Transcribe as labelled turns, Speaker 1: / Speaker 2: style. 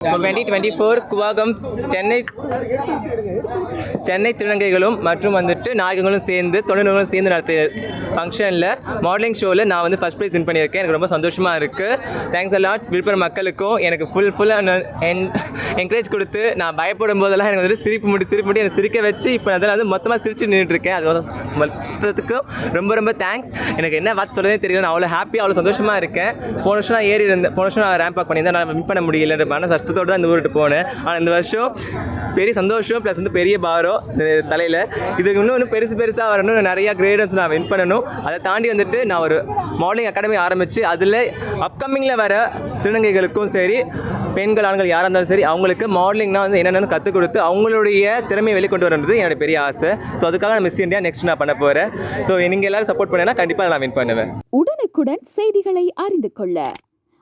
Speaker 1: Twenty twenty four Koovagam Chennai Chennai திருநங்கைகளும் மற்றும் வந்துட்டு நாயகங்களும் சேர்ந்து தொழில்நுட்பங்களும் சேர்ந்து நடத்திய ஃபங்க்ஷனில் மாடலிங் ஷோவில் நான் வந்து ஃபஸ்ட் ப்ரைஸ் வின் பண்ணியிருக்கேன். எனக்கு ரொம்ப சந்தோஷமாக இருக்குது தேங்க்ஸ் அலாட்ஸ் விழுப்புரம் மக்களுக்கும். எனக்கு ஃபுல் ஃபுல்லாக என்கரேஜ் கொடுத்து நான் பயப்படும் போதெல்லாம் எனக்கு வந்துட்டு சிரிப்பு முடி சிரிப்பு முடி எனக்கு சிரிக்க வச்சு இப்போ அதில் வந்து மொத்தமாக சிரிச்சு நின்றுட்டுருக்கேன் அது மொத்தத்துக்கும் ரொம்ப ரொம்ப தேங்க்ஸ் எனக்கு என்ன வாட்ச் சொல்லதே தெரியல. நான் அவ்வளோ ஹாப்பியாக அவ்வளோ சந்தோஷமாக இருக்கேன். போன வருஷம் நான் ஏறி இருந்தேன். போன வருஷம் நான் ரேம்ப் அப் பண்ணியிருந்தேன். நான் வின் பண்ண முடியலன்ற மன கஷ்டத்தோடு தான் இந்த ஊருக்கு போனேன். ஆனால் இந்த வருஷம் பெரிய சந்தோஷம் ப்ளஸ் வந்து பெரிய பாரம் தலையில். இதுக்கு இன்னும் இன்னும் பெருசு பெருசாக வரணும். நிறையா கிரேடன்ஸ் நான் வின் பண்ணணும். அதை தாண்டி வந்துட்டு நான் ஒரு மாடலிங் அகாடமி ஆரம்பித்து அதில் அப்கமிங்கில் வர திருநங்கைகளுக்கும் சரி பெண்கள் ஆண்கள் யாராக இருந்தாலும் சரி அவங்களுக்கு மாடலிங்னா வந்து என்னென்னு கற்றுக் கொடுத்து அவங்களுடைய திறமையை வெளிக்கொண்டு வரது என்னோட பெரிய ஆசை. ஸோ அதுக்காக நான் மிஸ் இந்தியா நெக்ஸ்ட் நான் பண்ண போகிறேன் ஸோ நீங்கள் எல்லாரும் சப்போர்ட் பண்ணேன்னா கண்டிப்பாக நான் வின் பண்ணுவேன்.
Speaker 2: உடனுக்குடன் செய்திகளை அறிந்து கொள்ள.